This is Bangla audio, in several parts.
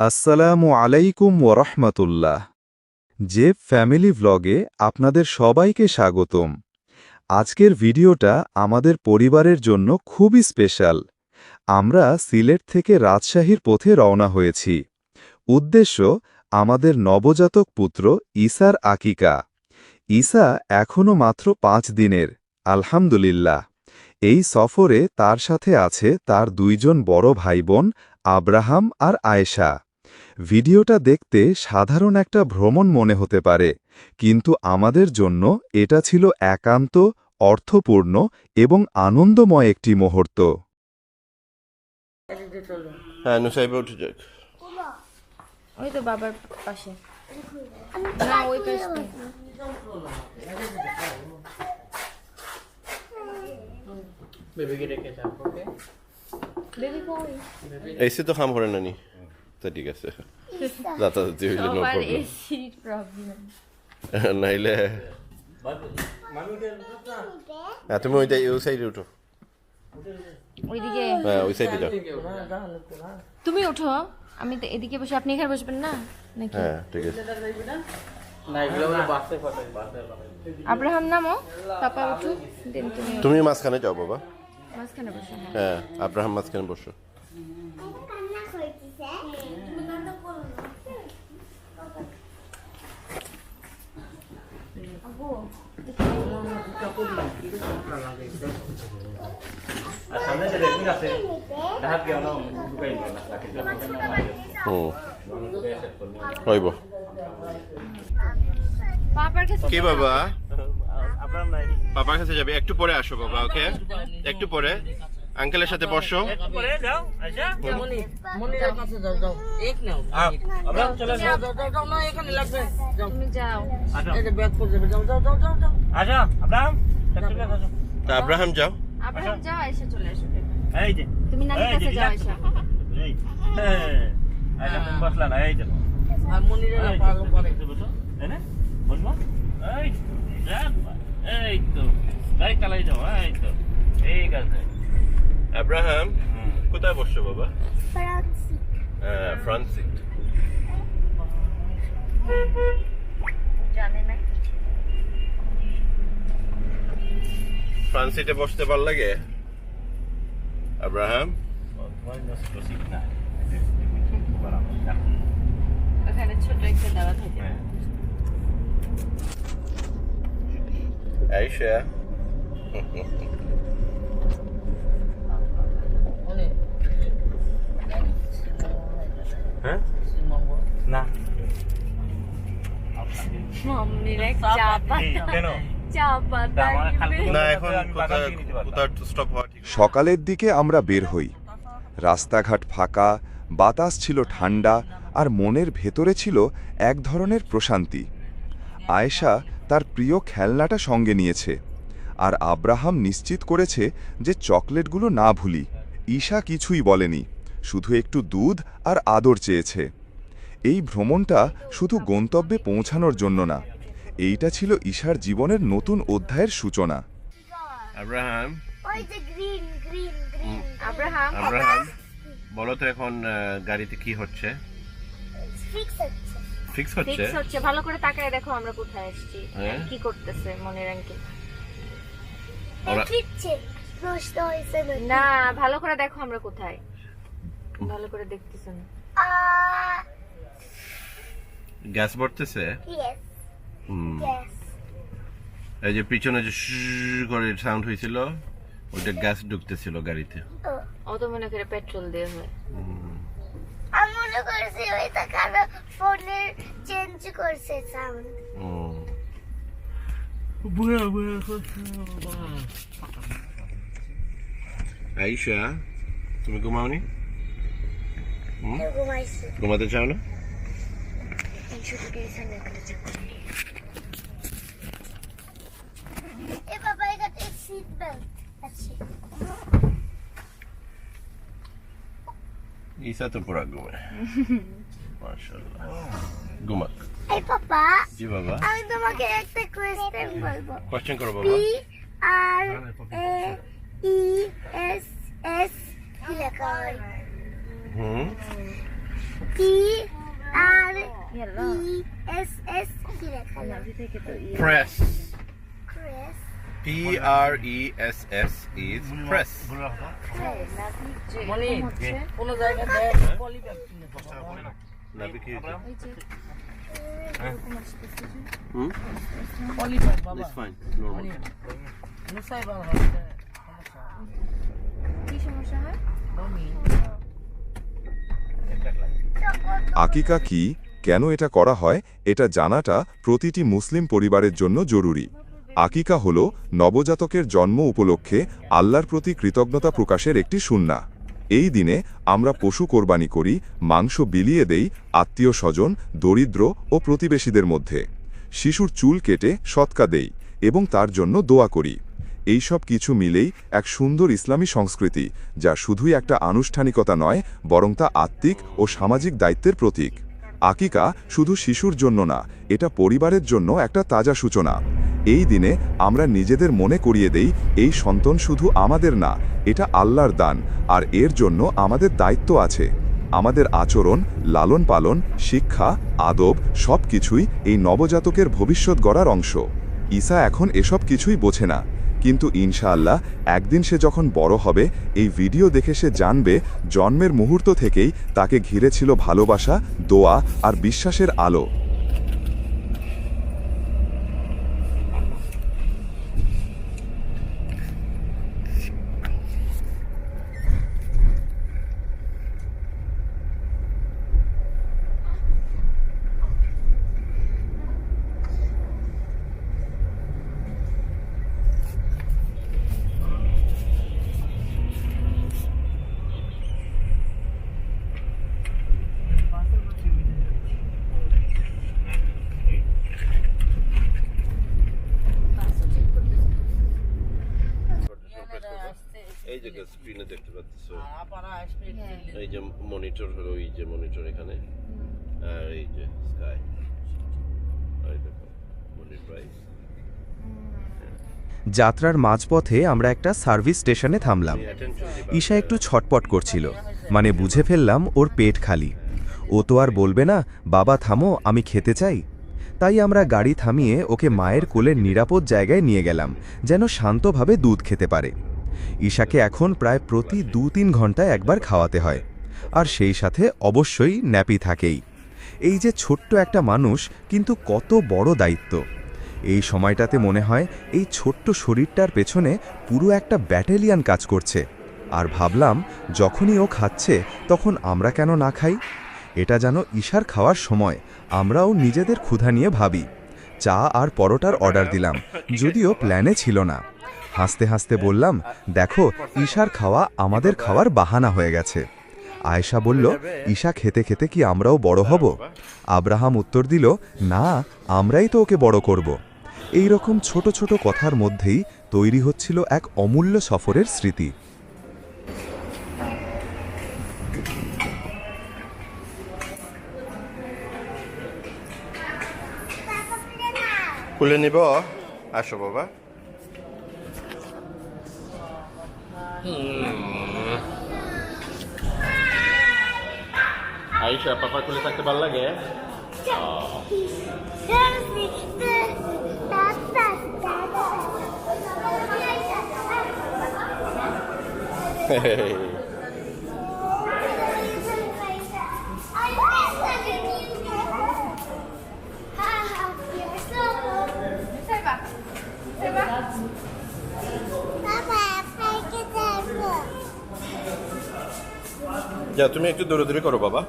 আসসালামু আলাইকুম ওরহমতুল্লাহ জেব ফ্যামিলি ভ্লগে আপনাদের সবাইকে স্বাগতম। আজকের ভিডিওটা আমাদের পরিবারের জন্য খুবই স্পেশাল আমরা সিলেট থেকে রাজশাহীর পথে রওনা হয়েছি। উদ্দেশ্য, আমাদের নবজাতক পুত্র ঈসার আকিকা। ঈসা এখনও মাত্র পাঁচ দিনের, আলহামদুলিল্লাহ। এই সফরে তার সাথে আছে তার দুইজন বড় ভাইবোন, আব্রাহাম আর আয়েশা। ভিডিওটা দেখতে সাধারণ একটা ভ্রমণ মনে হতে পারে কিন্তু আমাদের জন্য এটা ছিল একান্ত অর্থপূর্ণ এবং আনন্দময় একটি মুহূর্ত। হ্যাঁ নুসাইবে উঠে যাক। ওই তো বাবার পাশে। না ওই পাশে। বেবিকে রেখে যাও ওকে। বেবি কই? এসি তো খাম করে নানি। তা ঠিক আছে যাতায়াত হইলে নো প্রবলেম নাইলে হ্যাঁ তুমি ওইটা ওই সাইডে উঠো। ওইদিকে। হ্যাঁ ওই সাইডে যাও। তুমি উঠো। আমি তো এদিকে বসে আপনি এখানে বসবেন না? নাকি? হ্যাঁ ঠিক আছে। না এগুলো হলো বাসে ফটো বাসে ফটো। আব্রাহাম নামো। পাপা উঠো। দেন তুমি তুমি মাঝখানে যাও বাবা। মাঝখানে বসো হ্যাঁ। হ্যাঁ আব্রাহাম মাঝখানে বসো আর সামনে যে রেপিং আছে ডাহাত গিয়ে না ঢুকাই দিও না রাখি দিও হুম হইব কি বাবা? পাপার কাছে যাবে? একটু পরে আসো বাবা ওকে? একটু পরে? আঙ্কেলের সাথে বসো। পরে যাও আচ্ছা মনি মনির কাছে যাও যাও। এক নাও আব্রাহাম যাও যাও যাও যাও যাও যাও। যাও। যাও যাও যাও যাও তা আব্রাহাম যাও। আব্রাহাম যাও চলে আসো। এই যে। তুমি নানির কাছে যাও। এই। হ্যাঁ। আচ্ছা তুমি বসলা না এই যে। আর মনির এই যে, করে। বসো, বসো। এই নে বসবো। এই যা, এই তো। গাড়ি চালাই যাও এই তো। ঠিক আছে। আব্রাহাম কোথায় বসছো বাবা? হ্যাঁ ফ্রন্ট সিট ফ্রন্ট সিটে বসতে ভালো লাগে? আব্রাহাম? ওখানে ছোট একটা দেওয়া থাকে। আইসা মনি হ্যাঁ না মাম্মির এক চাপা কেন? চাপা তা আমার খালতো না এখন সাথে আমি বাগান কোথায় থেকে নিতে পারতাম। কোথায় স্টপ হওয়া ঠিক সকালের দিকে আমরা বের হই। রাস্তাঘাট ফাঁকা বাতাস ছিল ঠান্ডা আর মনের ভেতরে ছিল এক ধরনের প্রশান্তি। আয়েশা তার প্রিয় খেলনাটা সঙ্গে নিয়েছে। আর আব্রাহাম নিশ্চিত করেছে যে চকলেটগুলো না ভুলি। ঈশা কিছুই বলেনি। শুধু একটু দুধ আর আদর চেয়েছে। এই ভ্রমণটা শুধু গন্তব্যে পৌঁছানোর জন্য না এইটা ছিল ঈশার জীবনের নতুন অধ্যায়ের সূচনা। আব্রাহাম। ওই যে green green green. Abraham Abraham বলো তো এখন গাড়িতে কি হচ্ছে? ফিক্স হচ্ছে। ফিক্স হচ্ছে? ভালো করে তাকায় দেখো আমরা কোথায় আসছি। হ্যাঁ। কি করতেছে নষ্ট হয়েছে না ভালো করে দেখো আমরা কোথায়। ভালো করে দেখতেছো না। গ্যাস ভরতেছে এই যে পিছনে যে করে সাউন্ড হয়েছিল ওইটা গ্যাস ঢুকতেছিল গাড়িতে। অত মনে করে পেট্রোল দিয়ে হয়। আমি মনে করছি ওইটা কারও ফোনের চেঞ্জ করছে সাউন্ড হুম। আইসা তুমি ঘুমাওনি? ঘুমাইছি। ঘুমাতে চাও না? শুধু গেছে না করে এ বাবা এখানে সিট বেল্ট তো পুরা ঘুমায় মাশাআল্লাহ ঘুমাক এই পাপা জি বাবা আমি তোমাকে একটা কোয়েশ্চেন বলব. কোশ্চেন করো P R E E S S কি লেখা হয়? হুম? পি ইয়াল্লা এস এস কি লেখা নাভি থেকে তো ইয়ে প্রেস ক্রেস P R E S S is press. নাভি যে মনি এরকম হচ্ছে কোনো জায়গায় দেখ পলি ব্যাগ কিনে দাও। নাভি কি এই যে এরকম আসতেছে যে। হুম পলি ব্যাগ বাবা It's fine normal মুসাই বাবা হচ্ছে সমস্যা কি সমস্যা হয় বমি আকিকা কি? কেন এটা করা হয়? এটা জানাটা প্রতিটি মুসলিম পরিবারের জন্য জরুরি। আকিকা হল নবজাতকের জন্ম উপলক্ষে আল্লাহর প্রতি কৃতজ্ঞতা প্রকাশের একটি সুন্না। এই দিনে আমরা পশু কোরবানি করি, মাংস বিলিয়ে দেই আত্মীয় স্বজন, দরিদ্র ও প্রতিবেশীদের মধ্যে। শিশুর চুল কেটে সৎকা দেই এবং তার জন্য দোয়া করি। এই সব কিছু মিলেই এক সুন্দর ইসলামী সংস্কৃতি, যা শুধুই একটা আনুষ্ঠানিকতা নয়, বরং তা আত্মিক ও সামাজিক দায়িত্বের প্রতীক। আকিকা শুধু শিশুর জন্য না, এটা পরিবারের জন্য একটা তাজা সূচনা। এই দিনে আমরা নিজেদের মনে করিয়ে দেই, এই সন্তান শুধু আমাদের না, এটা আল্লাহর দান, আর এর জন্য আমাদের দায়িত্ব আছে। আমাদের আচরণ, লালন পালন, শিক্ষা, আদব সব কিছুই এই নবজাতকের ভবিষ্যৎ গড়ার অংশ। ঈসা এখন এসব কিছুই বোঝে না। কিন্তু ইনশাআল্লাহ, একদিন সে যখন বড় হবে, এই ভিডিও দেখে সে জানবে জন্মের মুহূর্ত থেকেই তাকে ঘিরে ছিল ভালোবাসা, দোয়া আর বিশ্বাসের আলো এই যে স্ক্রিনে দেখতে পাচ্ছ আপারা আসবে এই যে মনিটর হলো এই যে মনিটর এখানে আর এই যে স্কাই এই দেখো মনিটর প্রাইস যাত্রার মাঝপথে আমরা একটা সার্ভিস স্টেশনে থামলাম। ঈশা একটু ছটপট করছিল মানে বুঝে ফেললাম ওর পেট খালি। ও তো আর বলবে না বাবা থামো আমি খেতে চাই। তাই আমরা গাড়ি থামিয়ে ওকে মায়ের কোলের নিরাপদ জায়গায় নিয়ে গেলাম যেন শান্তভাবে দুধ খেতে পারে। ঈশাকে এখন প্রায় প্রতি দু তিন ঘন্টায় একবার খাওয়াতে হয় আর সেই সাথে অবশ্যই ন্যাপি থাকেই। এই যে ছোট্ট একটা মানুষ কিন্তু কত বড় দায়িত্ব। এই সময়টাতে মনে হয় এই ছোট্ট শরীরটার পেছনে পুরো একটা ব্যাটালিয়ান কাজ করছে। আর ভাবলাম, যখনই ও খাচ্ছে, তখন আমরা কেন না খাই? এটা যেন ঈশার খাওয়ার সময়, আমরাও নিজেদের ক্ষুধা নিয়ে ভাবি। চা আর পরোটার অর্ডার দিলাম, যদিও প্ল্যানে ছিল না। হাসতে হাসতে বললাম, দেখো, ঈশার খাওয়া আমাদের খাওয়ার বাহানা হয়ে গেছে। আয়েশা বলল, ঈশা খেতে খেতে কি আমরাও বড় হব? আব্রাহাম উত্তর দিল, না, আমরাই তো ওকে বড় করব। এই রকম ছোট ছোট কথার মধ্যেই তৈরি হচ্ছিল এক অমূল্য সফরের স্মৃতি। খুলে নিব। আসো বাবা। আইসা পাপা খুলে থাকতে ভালো লাগে? যা তুমি একটু দৌড়ে দৌড়ে করো বাবা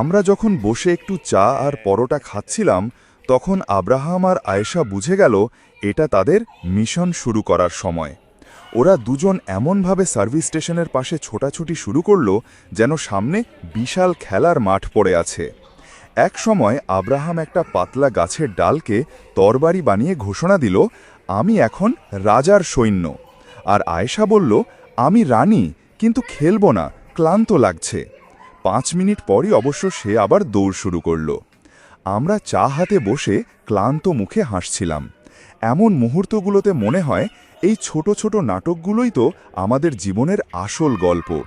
আমরা যখন বসে একটু চা আর পরোটা খাচ্ছিলাম, তখন আব্রাহাম আর আয়েশা বুঝে গেল এটা তাদের মিশন শুরু করার সময়। ওরা দুজন এমনভাবে সার্ভিস স্টেশনের পাশে ছোটাছুটি শুরু করল যেন সামনে বিশাল খেলার মাঠ পড়ে আছে। এক সময় আব্রাহাম একটা পাতলা গাছের ডালকে তরবারি বানিয়ে ঘোষণা দিল, আমি এখন রাজার সৈন্য। আর আয়েশা বলল, আমি রানী, কিন্তু খেলব না, ক্লান্ত লাগছে। পাঁচ মিনিট পরই অবশ্য সে আবার দৌড় শুরু করল। আমরা চা হাতে বসে ক্লান্ত মুখে হাসছিলাম। এমন মুহূর্তগুলোতে মনে হয় এই ছোট ছোট নাটকগুলোই তো আমাদের জীবনের আসল গল্প।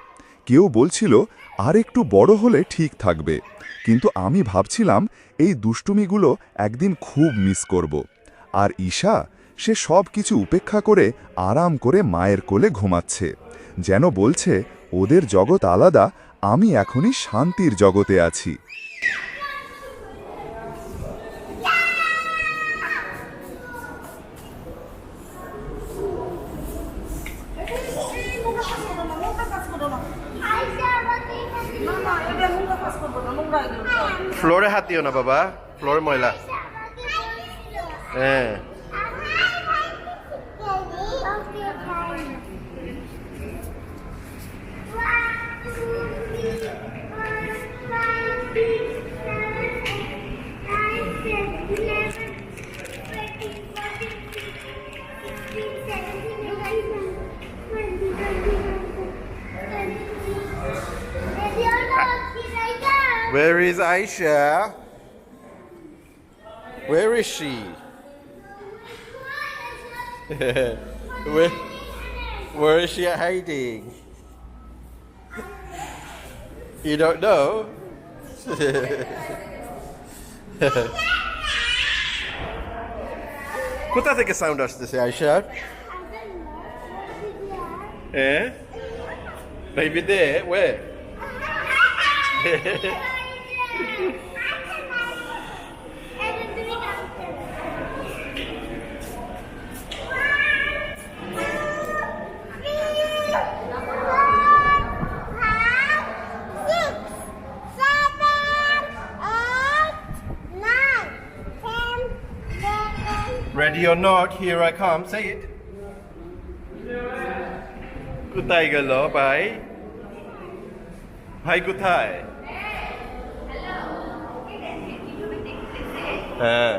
কেউ বলছিল, আর একটু বড় হলে ঠিক থাকবে। কিন্তু আমি ভাবছিলাম, এই দুষ্টুমিগুলো একদিন খুব মিস করব। আর ঈশা, সে সব কিছু উপেক্ষা করে আরাম করে মায়ের কোলে ঘুমাচ্ছে। যেন বলছে, ওদের জগৎ আলাদা আমি এখনই শান্তির জগতে আছি। ফ্লোরে হাত দিও না বাবা ফ্লোরে ময়লা। হ্যাঁ। Where is Aisha? Where is she? where, where is she hiding? You don't know? কোথা থেকে সাউন্ড আসতেছে আয়শা হ্যাঁ Maybe there. Where? Ready or not, here I come. Say it. কোথায় গেল ভাই ভাই কোথায় হ্যাঁ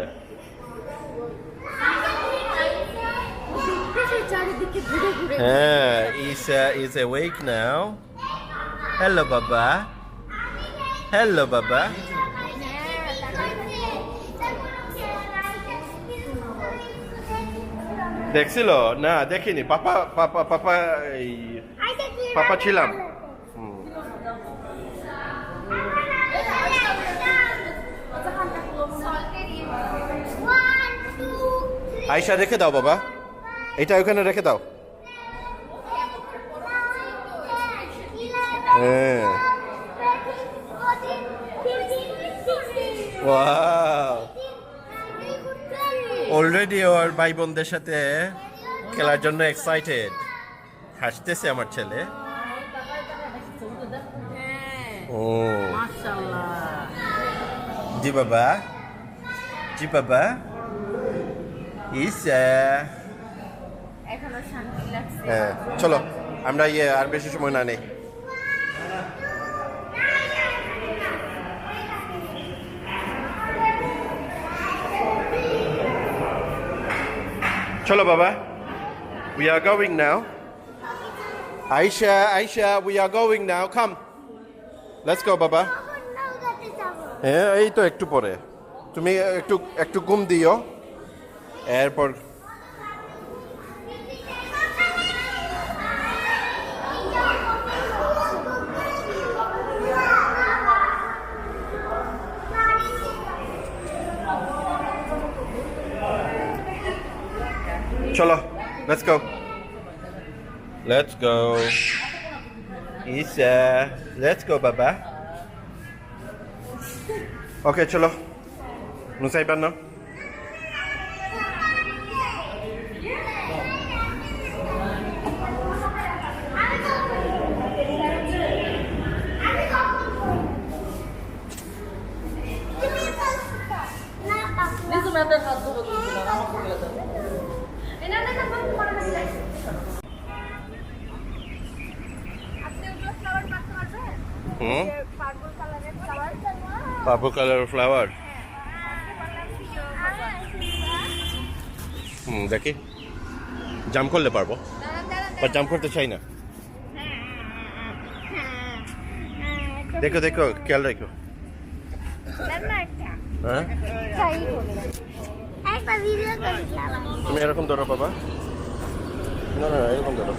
চারিদিকে ঘুরে ঘুরে হ্যাঁ Isa is awake now. Hello, Baba. Hello, Baba. দেখছিল? না, দেখিনি। পাপা পাপা পাপা এই পাপা ছিলাম। আয়সা রেখে দাও বাবা। এটা ওখানে রেখে দাও। হ্যাঁ। অলরেডি ওর ভাই বোনদের সাথে খেলার জন্য এক্সাইটেড হাসতেছে আমার ছেলে। ও। জি বাবা। জি বাবা। ইসা। হ্যাঁ চলো আমরা ইয়ে আর বেশি সময় না নেই। চলো Baba, we are going now Aisha Aisha we are going now come let's go Baba. হ্যাঁ এই তো একটু পরে তুমি একটু একটু ঘুম দিও এরপর Cholo, let's go. Let's go. Isa, let's go, Baba. Okay, Cholo. Nusay ba na? No? হুম? পার্পল কালার ফ্লাওয়ার হুম দেখি। জাম করলে পারব। বা জাম করতে চাই না। দেখো দেখো খেয়াল রেখো। হ্যাঁ। তুমি এরকম ধরো বাবা। না না এরকম ধরো।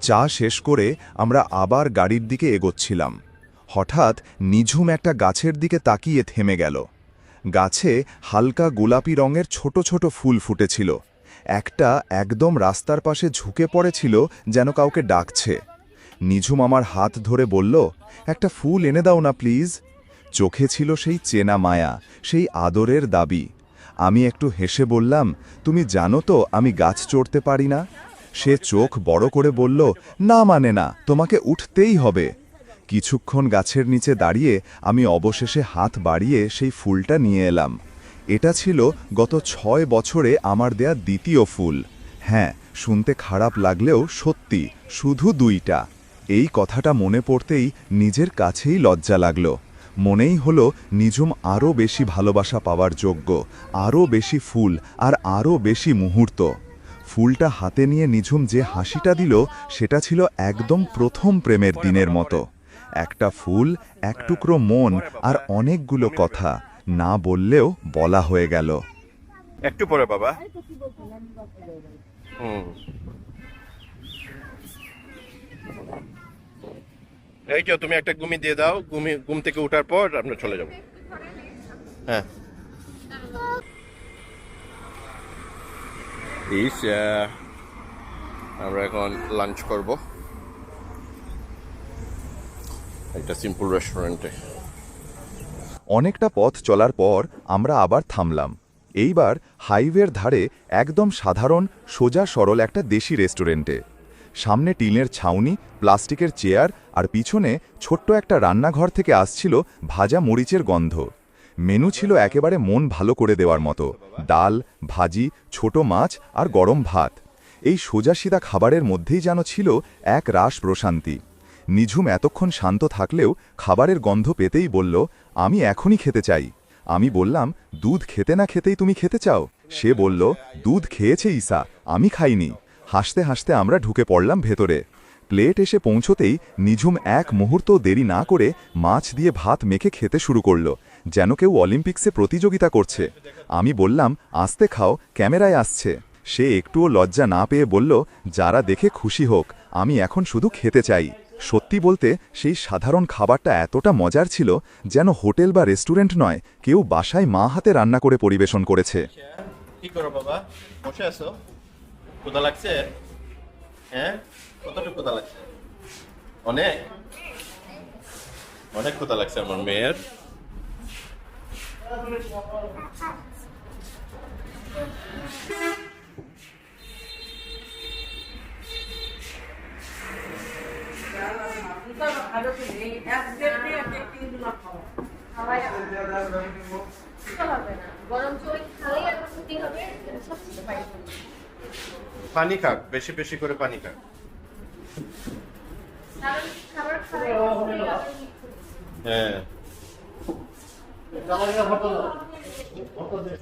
চা শেষ করে আমরা আবার গাড়ির দিকে এগোচ্ছিলাম। হঠাৎ নিঝুম একটা গাছের দিকে তাকিয়ে থেমে গেল। গাছে হালকা গোলাপি রঙের ছোট ছোট ফুল ফুটেছিল। একটা একদম রাস্তার পাশে ঝুঁকে পড়েছিল যেন কাউকে ডাকছে। নিঝুম আমার হাত ধরে বলল, একটা ফুল এনে দাও না প্লিজ। চোখে ছিল সেই চেনা মায়া, সেই আদরের দাবি। আমি একটু হেসে বললাম, তুমি জানো তো আমি গাছ চড়তে পারি না? সে চোখ বড় করে বলল, না মানে না, তোমাকে উঠতেই হবে। কিছুক্ষণ গাছের নিচে দাঁড়িয়ে আমি অবশেষে হাত বাড়িয়ে সেই ফুলটা নিয়ে এলাম। এটা ছিল গত ছয় বছরে আমার দেয়া দ্বিতীয় ফুল। হ্যাঁ শুনতে খারাপ লাগলেও সত্যি, শুধু দুইটা। এই কথাটা মনে পড়তেই নিজের কাছেই লজ্জা লাগল। মনেই হলো নিজুম আরও বেশি ভালোবাসা পাওয়ার যোগ্য, আরও বেশি ফুল আর আরও বেশি মুহূর্ত। ফুলটা হাতে নিয়ে নিঝুম যে হাসিটা দিল, সেটা ছিল একদম প্রথম প্রেমের দিনের মতো। একটা ফুল, এক টুকরো মন আর অনেকগুলো কথা, না বললেও বলা হয়ে গেল। একটু পরে, বাবা। এই তো, তুমি একটা গুমি দিয়ে দাও। গুমি ঘুম থেকে ওঠার পর আমরা চলে যাব। হ্যাঁ। আমরা এখন লাঞ্চ করব। একটা সিম্পল রেস্টুরেন্টে অনেকটা পথ চলার পর আমরা আবার থামলাম। এইবার হাইওয়ের ধারে একদম সাধারণ, সোজা সরল একটা দেশি রেস্টুরেন্টে সামনে টিনের ছাউনি প্লাস্টিকের চেয়ার আর পিছনে ছোট্ট একটা রান্নাঘর থেকে আসছিল ভাজা মরিচের গন্ধ। মেনু ছিল একেবারে মন ভালো করে দেওয়ার মতো। ডাল, ভাজি, ছোট মাছ আর গরম ভাত। এই সোজাসিদা খাবারের মধ্যেই যেন ছিল এক রাস প্রশান্তি। নিঝুম এতক্ষণ শান্ত থাকলেও খাবারের গন্ধ পেতেই বলল, আমি এখনই খেতে চাই। আমি বললাম, দুধ খেতে না খেতেই তুমি খেতে চাও? সে বলল, দুধ খেয়েছে ঈসা, আমি খাইনি। হাসতে হাসতে আমরা ঢুকে পড়লাম ভেতরে। প্লেট এসে পৌঁছতেই নিঝুম এক মুহূর্ত দেরি না করে মাছ দিয়ে ভাত মেখে খেতে শুরু করল। যেন কেউ অলিম্পিক্সে প্রতিযোগিতা করছে। আমি বললাম, আস্তে খাও, ক্যামেরায় আসছে। সে একটুও লজ্জা না পেয়ে বলল, যারা দেখে খুশি হোক, আমি এখন শুধু খেতে চাই। সত্যি বলতে, সেই সাধারণ খাবারটা এতটা মজার ছিল যেন হোটেল বা রেস্টুরেন্ট নয়, কেউ বাসায় মা হাতে রান্না করে পরিবেশন করেছে। হ্যাঁ? অনেক? অনেক লাগছে আমার মেয়ের বরঞ্চ ওই খালেই আর ক্ষতি হবে সবচেয়ে পারি পানি খাক বেশি বেশি করে পানি খাক। কারণ খাবার খালে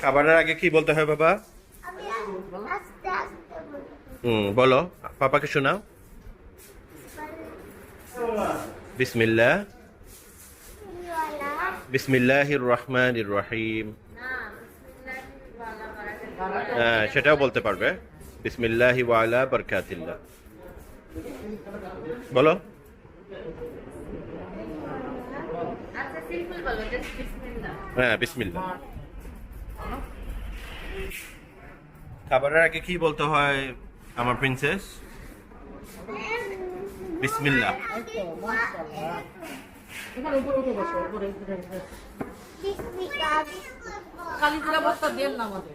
খাবারের আগে কি বলতে হয়, বাবা? হুম, বলো। পাপাকে শোনাও বিসমিল্লাহ। বিসমিল্লাহির রহমানির রহিম। হ্যাঁ সেটাও বলতে পারবে। বিসমিল্লাহি ওয়ালা বরকাতিল্লাহ। বলো। হ্যাঁ বিসমিল্লাহ। খাবারের আগে কি বলতে হয় আমার প্রিন্সেস বিসমিল্লাহ। এখানে উপরে উঠে বসো উপরে উপরে উপরে। বিসমিকা কালি জিরা বস্তা দেন না আমাদের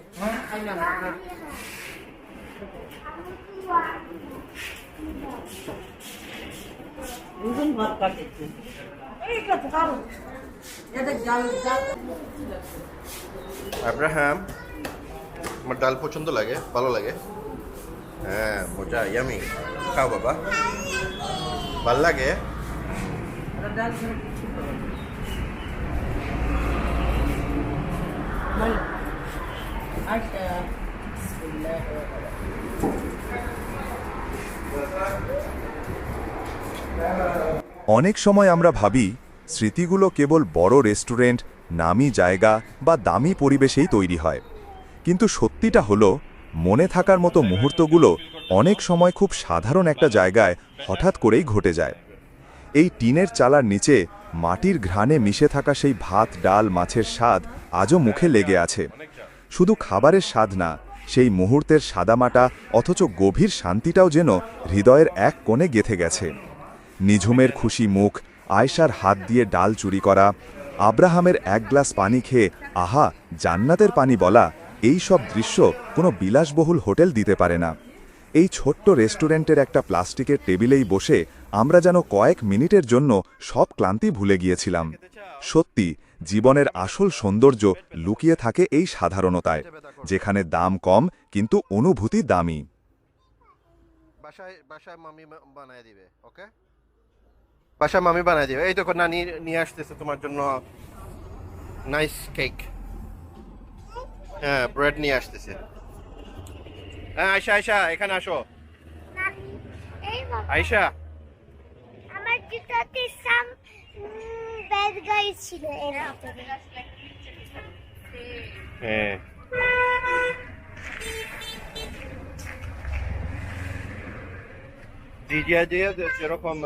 খাইলাম না। দুজন ভাত কাটেছে এই কাছে খাও এটা জাল জাল আব্রাহাম আমার ডাল পছন্দ লাগে ভালো লাগে হ্যাঁ মজা ইয়ামি খাও বাবা ভালো লাগে এটা ডাল ঝোল। বলো। আচ্ছা বিসমিল্লাহির রহমানির অনেক সময় আমরা ভাবি, স্মৃতিগুলো কেবল বড় রেস্টুরেন্ট, নামি জায়গা বা দামি পরিবেশেই তৈরি হয়। কিন্তু সত্যিটা হলো, মনে থাকার মতো মুহূর্তগুলো অনেক সময় খুব সাধারণ একটা জায়গায় হঠাৎ করেই ঘটে যায়। এই টিনের চালার নিচে মাটির ঘ্রাণে মিশে থাকা সেই ভাত, ডাল, মাছের স্বাদ আজও মুখে লেগে আছে। শুধু খাবারের স্বাদ না, সেই মুহূর্তের সাদামাটা অথচ গভীর শান্তিটাও যেন হৃদয়ের এক কোণে গেথে গেছে। নিঝুমের খুশি মুখ আয়সার হাত দিয়ে ডাল চুরি করা, আব্রাহামের এক গ্লাস পানি খেয়ে, আহা, জান্নাতের পানি বলা, এই সব দৃশ্য কোনো বিলাসবহুল হোটেল দিতে পারে না। এই ছোট্ট রেস্টুরেন্টের একটা প্লাস্টিকের টেবিলেই বসে আমরা যেন কয়েক মিনিটের জন্য সব ক্লান্তি ভুলে গিয়েছিলাম। সত্যি, জীবনের আসল সৌন্দর্য লুকিয়ে থাকে এই সাধারণতায়, যেখানে দাম কম কিন্তু অনুভূতি দামি। বাসায় বাসায় মামি বানায় দিবে, ওকে? বাসায় মামি বানাই দিবে। এই তো নানি নিয়ে আসতেছে তোমার জন্য নাইস কেক হ্যাঁ ব্রেড নিয়ে আসতেছে। হ্যাঁ আয়সা আয়সা এখানে আসো। আয়সা আমার জুতাতে সাম ব্যাড গাই ছিল এর ভিতরে। হ্যাঁ। ডিজিআই দিয়ে যেরকম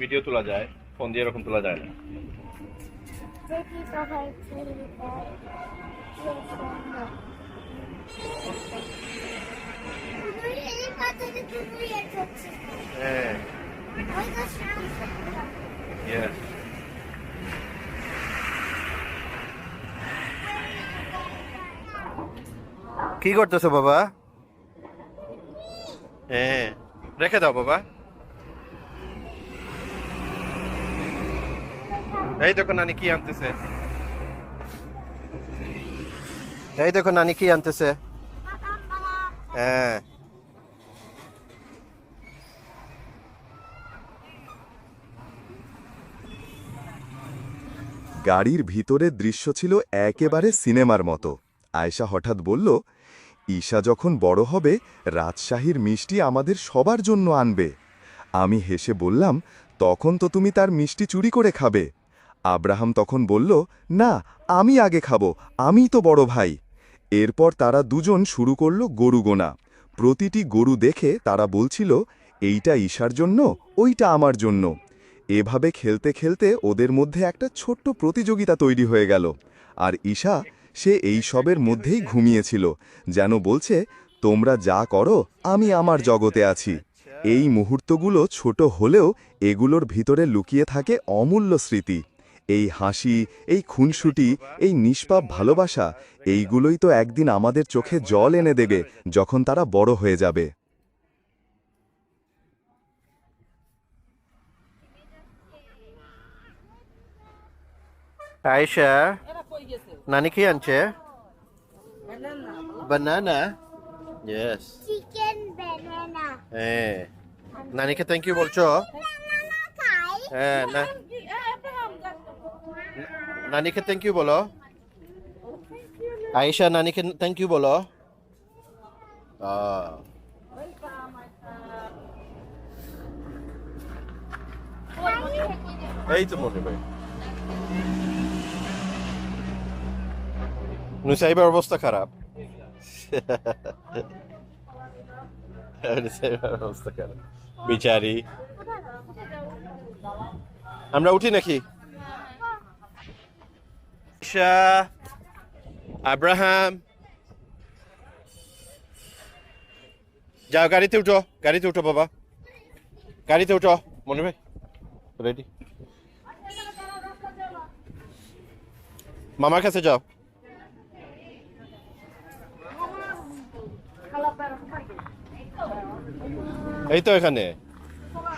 ভিডিও তোলা যায় ফোন দিয়ে এরকম তোলা যায় না। হ্যাঁ. কি করতেছো বাবা? হ্যাঁ। রেখে দাও, বাবা। এই দেখো নানি কি আনতেছে। এই দেখো নানি কি আনতেছে। হ্যাঁ। গাড়ির ভিতরের দৃশ্য ছিল একেবারে সিনেমার মতো। আয়শা হঠাৎ বলল ঈশা যখন বড় হবে, রাজশাহীর মিষ্টি আমাদের সবার জন্য আনবে। আমি হেসে বললাম, তখন তো তুমি তার মিষ্টি চুরি করে খাবে। আব্রাহাম তখন বলল, না, আমি আগে খাব, আমিই তো বড় ভাই। এরপর তারা দুজন শুরু করল গরু গোনা। প্রতিটি গরু দেখে তারা বলছিল, এইটা ঈশার জন্য, ওইটা আমার জন্য। এভাবে খেলতে খেলতে ওদের মধ্যে একটা ছোট্ট প্রতিযোগিতা তৈরি হয়ে গেল। আর ঈশা সে এই সবের মধ্যেই ঘুমিয়েছিল যেন বলছে তোমরা যা করো আমি আমার জগতে আছি। এই মুহূর্তগুলো ছোট হলেও এগুলোর ভিতরে লুকিয়ে থাকে অমূল্য স্মৃতি। এই হাসি এই খুনসুটি এই নিষ্পাপ ভালোবাসা এইগুলোই তো একদিন আমাদের চোখে জল এনে দেবে যখন তারা বড় হয়ে যাবে। আয়েশা এরা কই গেছে নানি কি আনছে বানানা ইয়েস চিকেন ব্যানানা হ্যাঁ নানিকে থ্যাংক ইউ বলছো ব্যানানা খাই হ্যাঁ না নানিকে থ্যাংক ইউ বলো আয়েশা নানিকে থ্যাংক ইউ বলো আহ, এই তো মনে ভাই নুসাইবার অবস্থা খারাপ? নুসাইবার অবস্থা খারাপ। বিচারি। আমরা উঠি নাকি? আব্রাহাম। যাও গাড়িতে উঠো গাড়িতে উঠো বাবা। গাড়িতে উঠো মনে ভাই। রেডি মামার কাছে যাও। এই তো এখানে।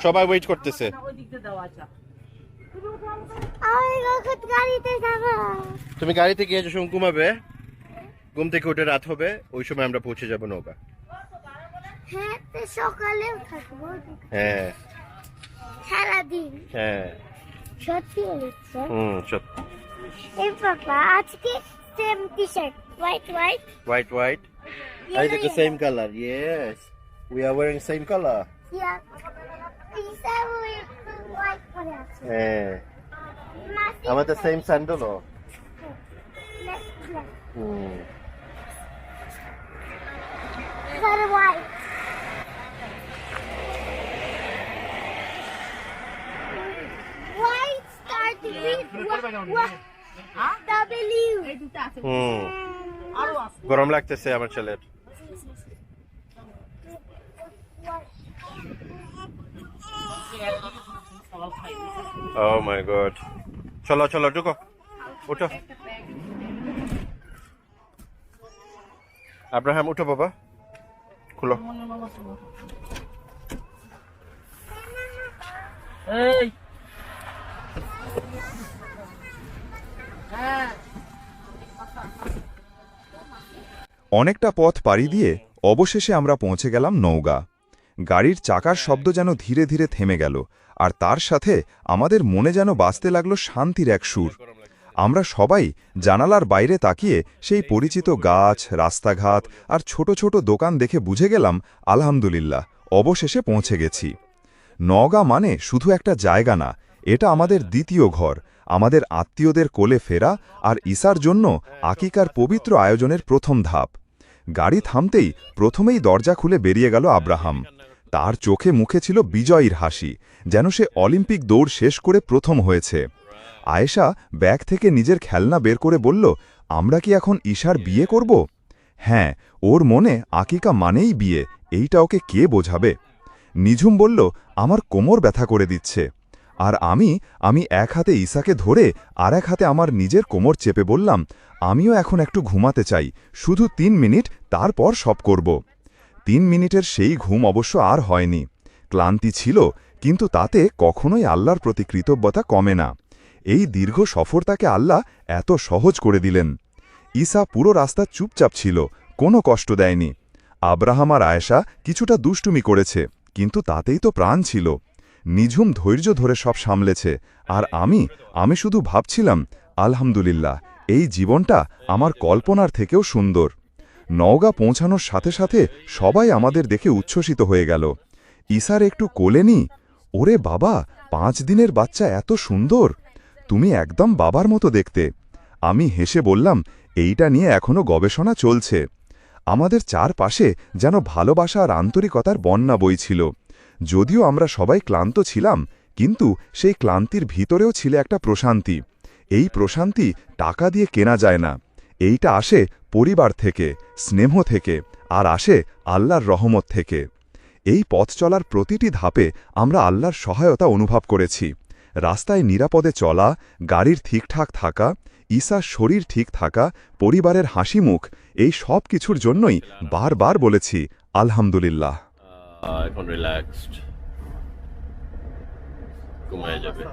সবাই ওয়েট করতেছে। তুমি গাড়িতে গিয়ে যখন ঘুমাবে ঘুম থেকে উঠে রাত হবে ওই সময় আমরা পৌঁছে যাব নৌকা। হ্যাঁ। থাকব হ্যাঁ। সারাদিন হ্যাঁ সত্যি বলেছে হুম সত্যি। এই আজকে same T shirt white white white white I think the same color. Yes. We are wearing same color. ইয়া পিসা ওই হোয়াইট পরে আছে হ্যাঁ মাসি আমাদের same sandal O black black hmm for white white starting with W এই দুটো আছে হুম আরো আছে গরম লাগতেছে আমার ছেলের ও মাই গড চলো চলো ঢুকো। উঠো। আব্রাহাম উঠো বাবা। খুলো। এই। অনেকটা পথ পাড়ি দিয়ে অবশেষে আমরা পৌঁছে গেলাম নৌগা গাড়ির চাকার শব্দ যেন ধীরে ধীরে থেমে গেল, আর তার সাথে আমাদের মনে যেন বাঁচতে লাগল শান্তির এক সুর। আমরা সবাই জানালার বাইরে তাকিয়ে সেই পরিচিত গাছ, রাস্তাঘাট আর ছোট ছোট দোকান দেখে বুঝে গেলাম, আলহামদুলিল্লাহ, অবশেষে পৌঁছে গেছি। নওগাঁ মানে শুধু একটা জায়গা না, এটা আমাদের দ্বিতীয় ঘর, আমাদের আত্মীয়দের কোলে ফেরা আর ঈসার জন্য আকিকার পবিত্র আয়োজনের প্রথম ধাপ। গাড়ি থামতেই প্রথমেই দরজা খুলে বেরিয়ে গেল আব্রাহাম। তার চোখে মুখে ছিল বিজয়ীর হাসি, যেন সে অলিম্পিক দৌড় শেষ করে প্রথম হয়েছে। আয়েশা ব্যাগ থেকে নিজের খেলনা বের করে বলল, আমরা কি এখন ঈশার বিয়ে করব? হ্যাঁ ওর মনে আকিকা মানেই বিয়ে, এইটা ওকে কে বোঝাবে? নিঝুম বলল, আমার কোমর ব্যথা করে দিচ্ছে। আর আমি আমি এক হাতে ঈশাকে ধরে আর এক হাতে আমার নিজের কোমর চেপে বললাম, আমিও এখন একটু ঘুমাতে চাই, শুধু তিন মিনিট, তারপর সব করব। তিন মিনিটের সেই ঘুম অবশ্য আর হয়নি। ক্লান্তি ছিল, কিন্তু তাতে কখনোই আল্লাহর প্রতি কৃতজ্ঞতা কমে না। এই দীর্ঘ সফর তাকে আল্লাহ এত সহজ করে দিলেন। ঈসা পুরো রাস্তা চুপচাপ ছিল, কোনো কষ্ট দেয়নি। আব্রাহাম আর আয়েশা কিছুটা দুষ্টুমি করেছে, কিন্তু তাতেই তো প্রাণ ছিল। নিঝুম ধৈর্য ধরে সব সামলেছে, আর আমি আমি শুধু ভাবছিলাম, আলহামদুলিল্লাহ, এই জীবনটা আমার কল্পনার থেকেও সুন্দর। নওগা পৌঁছানোর সাথে সাথে সবাই আমাদের দেখে উচ্ছ্বসিত হয়ে গেল। ইসার একটু কোলে নি। ওরে বাবা, পাঁচ দিনের বাচ্চা এত সুন্দর। তুমি একদম বাবার মতো দেখতে। আমি হেসে বললাম, এইটা নিয়ে এখনও গবেষণা চলছে। আমাদের চারপাশে যেন ভালোবাসা আর আন্তরিকতার বন্যা বইছিল যদিও আমরা সবাই ক্লান্ত ছিলাম, কিন্তু সেই ক্লান্তির ভিতরেও ছিল একটা প্রশান্তি। এই প্রশান্তি টাকা দিয়ে কেনা যায় না। এইটা আসে পরিবার থেকে, স্নেহ থেকে, আর আসে আল্লাহর রহমত থেকে। এই পথ চলার প্রতিটি ধাপে আমরা আল্লাহর সহায়তা অনুভব করেছি। রাস্তায় নিরাপদে চলা, গাড়ির ঠিকঠাক থাকা, ঈশার শরীর ঠিক থাকা, পরিবারের হাসি মুখ, এই সব কিছুর জন্যই বারবার বলেছি, আলহামদুলিল্লাহ। ঘুমায় যাবে।